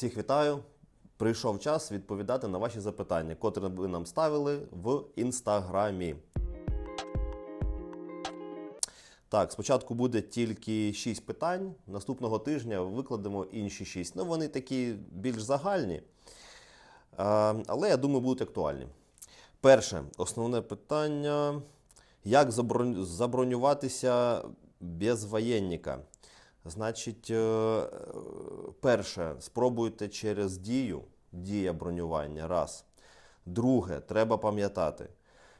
Всіх вітаю. Прийшов час відповідати на ваші запитання, котрі ви нам ставили в інстаграмі. Так, спочатку буде тільки 6 питань. Наступного тижня викладемо інші 6. Ну, вони такі більш загальні, Е, але я думаю, будуть актуальні. Перше, основне питання: як забронюватися без воєнника? Значить, е, перше, спробуйте через дію, дія бронювання. Раз. Друге, треба пам'ятати,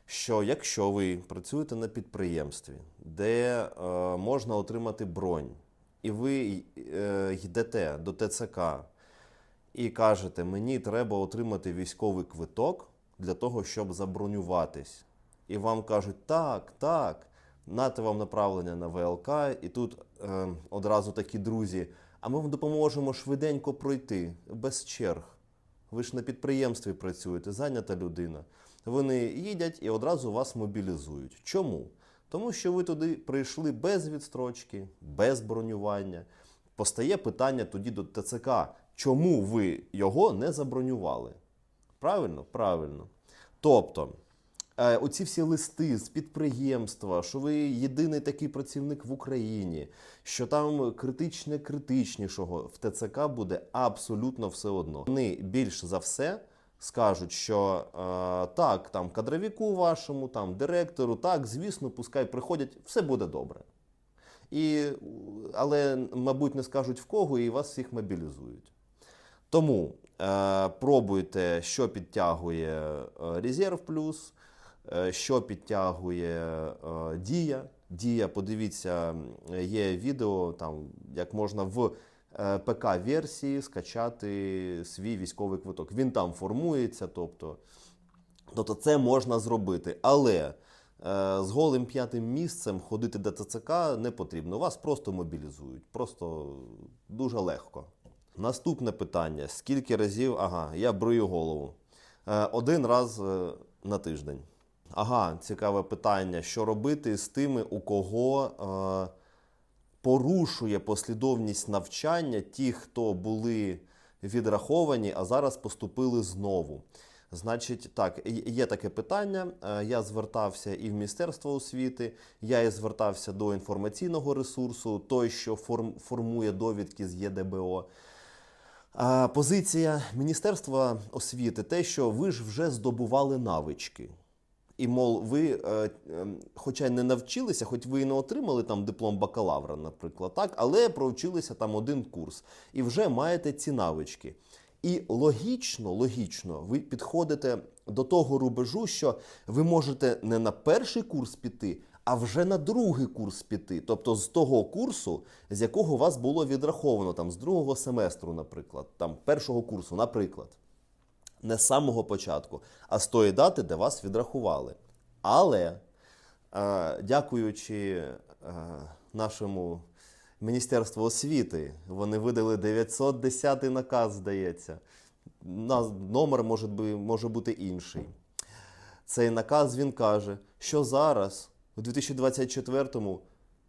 що якщо ви працюєте на підприємстві, де е, можна отримати бронь, і ви е, йдете до ТЦК і кажете, мені треба отримати військовий квиток для того, щоб забронюватись. І вам кажуть, так, так, нате вам направлення на ВЛК, і тут е, одразу такі друзі, а ми вам допоможемо швиденько пройти, без черг. Ви ж на підприємстві працюєте, зайнята людина. Вони їдять і одразу вас мобілізують. Чому? Тому що ви туди прийшли без відстрочки, без бронювання. Постає питання тоді до ТЦК, чому ви його не забронювали? Правильно? Правильно. Тобто, оці всі листи з підприємства, що ви єдиний такий працівник в Україні, що там критичне критичнішого в ТЦК буде абсолютно все одно. Вони більш за все скажуть, що е, так, там кадровіку вашому, там директору, так, звісно, пускай приходять, все буде добре. І, але, мабуть, не скажуть в кого, і вас всіх мобілізують. Тому е, пробуйте, що підтягує е, резерв плюс, е, що підтягує е, дія. Дія, подивіться, є відео, там, як можна в е, ПК-версії скачати свій військовий квиток. Він там формується, тобто, тобто це можна зробити. Але е, з голим п'ятим місцем ходити до ТЦК не потрібно. Вас просто мобілізують. Просто дуже легко. Наступне питання: скільки разів? Ага, я брию голову. Е, Один раз е, на тиждень. Ага, цікаве питання. Що робити з тими, у кого е, порушує послідовність навчання ті, хто були відраховані, а зараз поступили знову? Значить, так, є- таке питання. Е, Я звертався і в Міністерство освіти, я і звертався до інформаційного ресурсу, той, що форм- формує довідки з ЄДБО. А, Позиція Міністерства освіти те, що ви ж вже здобували навички. І, мол, ви, е, е, хоча й не навчилися, хоч ви і не отримали там диплом бакалавра, наприклад, так, але провчилися там один курс і вже маєте ці навички. І логічно, логічно, ви підходите до того рубежу, що ви можете не на перший курс піти, а вже на другий курс піти. Тобто з того курсу, з якого вас було відраховано, там з другого семестру, наприклад, там першого курсу, наприклад не з самого початку, а з тої дати, де вас відрахували. Але, е, дякуючи е, нашому Міністерству освіти, вони видали 910 наказ, здається. Номер може, може бути інший. Цей наказ він каже, що зараз, у 2024-му,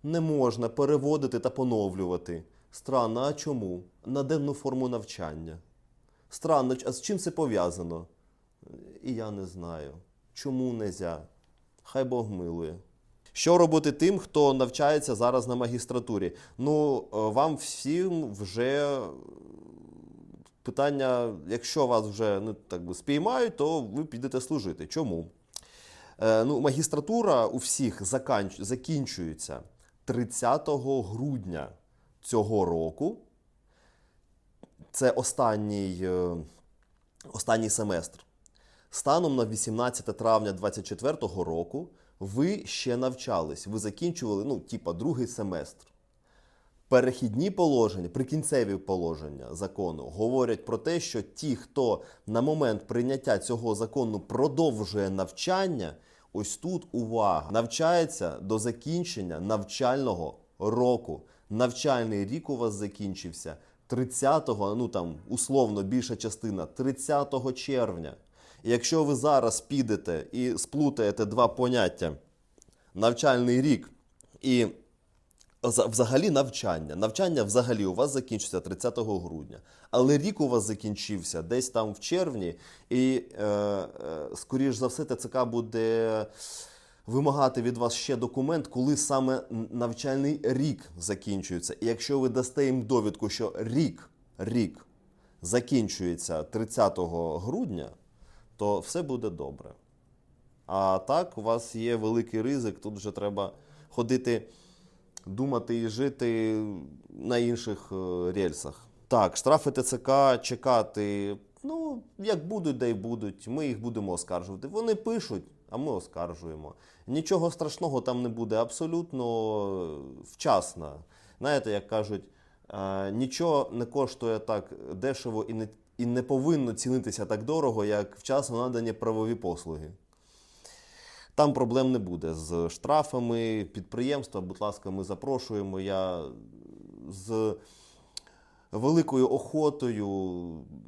не можна переводити та поновлювати. Странно, а чому? На денну форму навчання. Странно, а з чим це пов'язано? І я не знаю. Чому нельзя? Хай Бог милує. Що робити тим, хто навчається зараз на магістратурі? Ну, е, вам всім вже е, питання, якщо вас вже ну, так би, спіймають, то ви підете служити. Чому? Е, ну, магістратура у всіх закінчується 30 грудня цього року. Це останній, е, останній семестр. Станом на 18 травня 2024 року ви ще навчались, ви закінчували, ну, типа, другий семестр. Перехідні положення, прикінцеві положення закону говорять про те, що ті, хто на момент прийняття цього закону продовжує навчання, ось тут увага, навчається до закінчення навчального року. Навчальний рік у вас закінчився 30-го, ну там условно більша частина 30 червня. І якщо ви зараз підете і сплутаєте два поняття навчальний рік і Взагалі навчання. Навчання взагалі у вас закінчиться 30 грудня. Але рік у вас закінчився десь там в червні, і, е, е, скоріш за все, ТЦК буде вимагати від вас ще документ, коли саме навчальний рік закінчується. І якщо ви дасте їм довідку, що рік, рік закінчується 30 грудня, то все буде добре. А так, у вас є великий ризик, тут вже треба ходити, думати і жити на інших е, рельсах. Так, штрафи ТЦК чекати. Ну, як будуть, де й будуть. Ми їх будемо оскаржувати. Вони пишуть, а ми оскаржуємо. Нічого страшного там не буде, абсолютно вчасно. Знаєте, як кажуть, е, нічого не коштує так дешево і не, і не повинно цінитися так дорого, як вчасно надані правові послуги. Там проблем не буде з штрафами підприємства. Будь ласка, ми запрошуємо. Я з великою охотою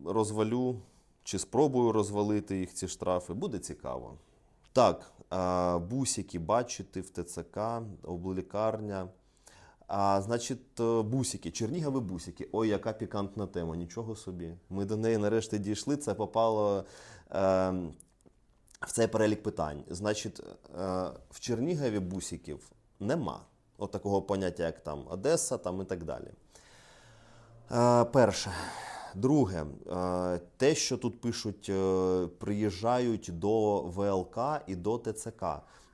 розвалю чи спробую розвалити їх ці штрафи. Буде цікаво. Так, бусики бачити в ТЦК, облікарня. А, значить, е, бусики, Чернігові бусики. Ой, яка пікантна тема, нічого собі. Ми до неї нарешті дійшли. Це попало е, в цей перелік питань. Значить, е, в Чернігові бусиків нема. От такого поняття, як там Одеса там і так далі. Е, перше. Друге, е, те, що тут пишуть, е, приїжджають до ВЛК і до ТЦК.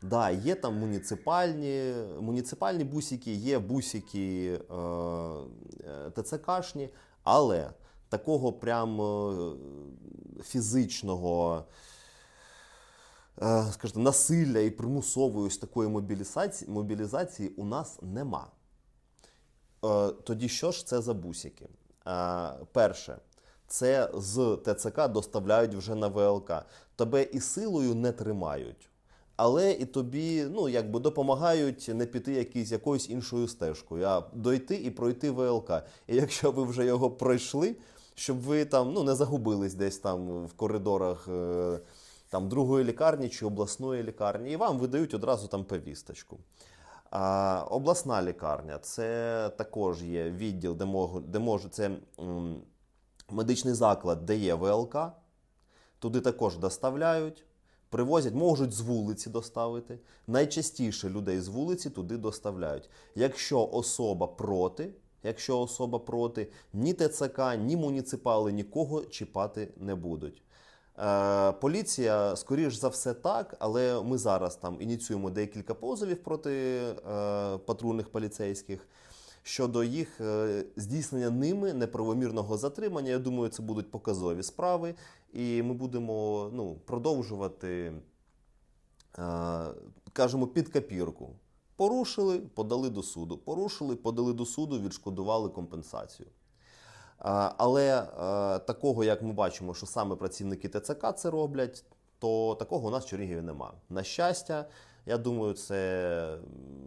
Да, є там муніципальні, муніципальні бусики, є бусики е, ТЦКшні, але такого прям фізичного скажімо, насилля і примусової такої мобілізації, мобілізації у нас нема. Тоді що ж це за бусики? Е, Перше, це з ТЦК доставляють вже на ВЛК. Тебе і силою не тримають, але і тобі ну, якби допомагають не піти якийсь, якоюсь іншою стежкою, а дойти і пройти ВЛК. І якщо ви вже його пройшли, щоб ви там ну, не загубились десь там в коридорах. е, Там другої лікарні чи обласної лікарні, і вам видають одразу там повісточку. Обласна лікарня це також є відділ, де можу, де можу це медичний заклад, де є ВЛК. Туди також доставляють, привозять, можуть з вулиці доставити. Найчастіше людей з вулиці туди доставляють. Якщо особа проти, якщо особа проти, ні ТЦК, ні муніципали нікого чіпати не будуть. Е, Поліція, скоріш за все, так, але ми зараз там ініціюємо декілька позовів проти е, патрульних поліцейських щодо їх е, здійснення ними неправомірного затримання. Я думаю, це будуть показові справи, і ми будемо ну, продовжувати, кажемо, під копірку. Порушили, подали до суду. Порушили, подали до суду, відшкодували компенсацію. А, Але е, такого, як ми бачимо, що саме працівники ТЦК це роблять, то такого у нас в Чернігові нема. На щастя, я думаю, це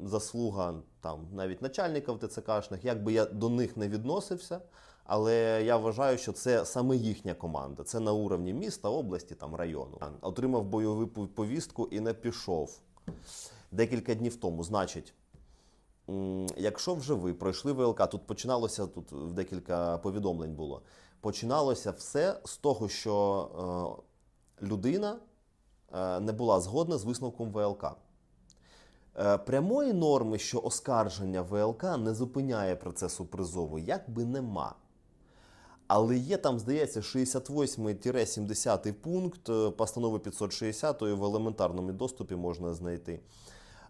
заслуга там навіть начальників ТЦКшних, як би я до них не відносився. Але я вважаю, що це саме їхня команда. Це на уровні міста, області, там району. Отримав бойову повістку і не пішов декілька днів тому. Значить, Якщо вже ви пройшли ВЛК, тут починалося тут в декілька повідомлень було. Починалося все з того, що е, людина е, не була згодна з висновком ВЛК. Е, прямої норми, що оскарження ВЛК не зупиняє процесу призову, як би нема. Але є там, здається, 68-70 пункт е, постанови 560 в елементарному доступі можна знайти.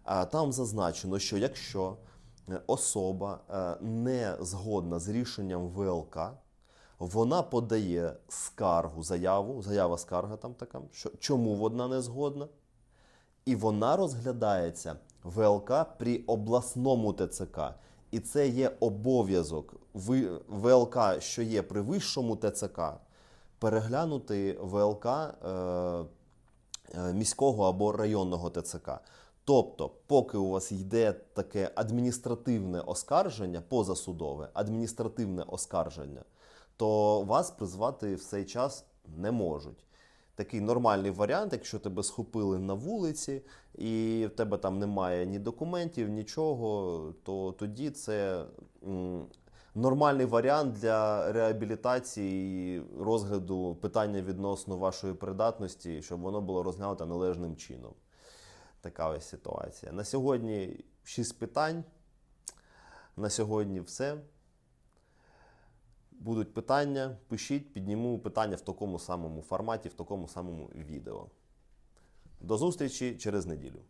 Там зазначено, що якщо е, особа е, не згодна з рішенням ВЛК, вона подає скаргу, заяву, заява скарга там така, що чому вона не згодна, і вона розглядається ВЛК при обласному ТЦК. І це є обов'язок ВЛК, що є при вищому ТЦК, переглянути ВЛК е, міського або районного ТЦК. Тобто, поки у вас йде таке адміністративне оскарження, позасудове адміністративне оскарження, то вас призвати в цей час не можуть. такий нормальний варіант, якщо тебе схопили на вулиці і в тебе там немає ні документів, нічого, то тоді це нормальний варіант для реабілітації і розгляду питання відносно вашої придатності, щоб воно було розглянуто належним чином. Така ось ситуація. На сьогодні 6 питань. На сьогодні все. Будуть питання, пишіть, підніму питання в такому самому форматі, в такому самому відео. До зустрічі через неділю.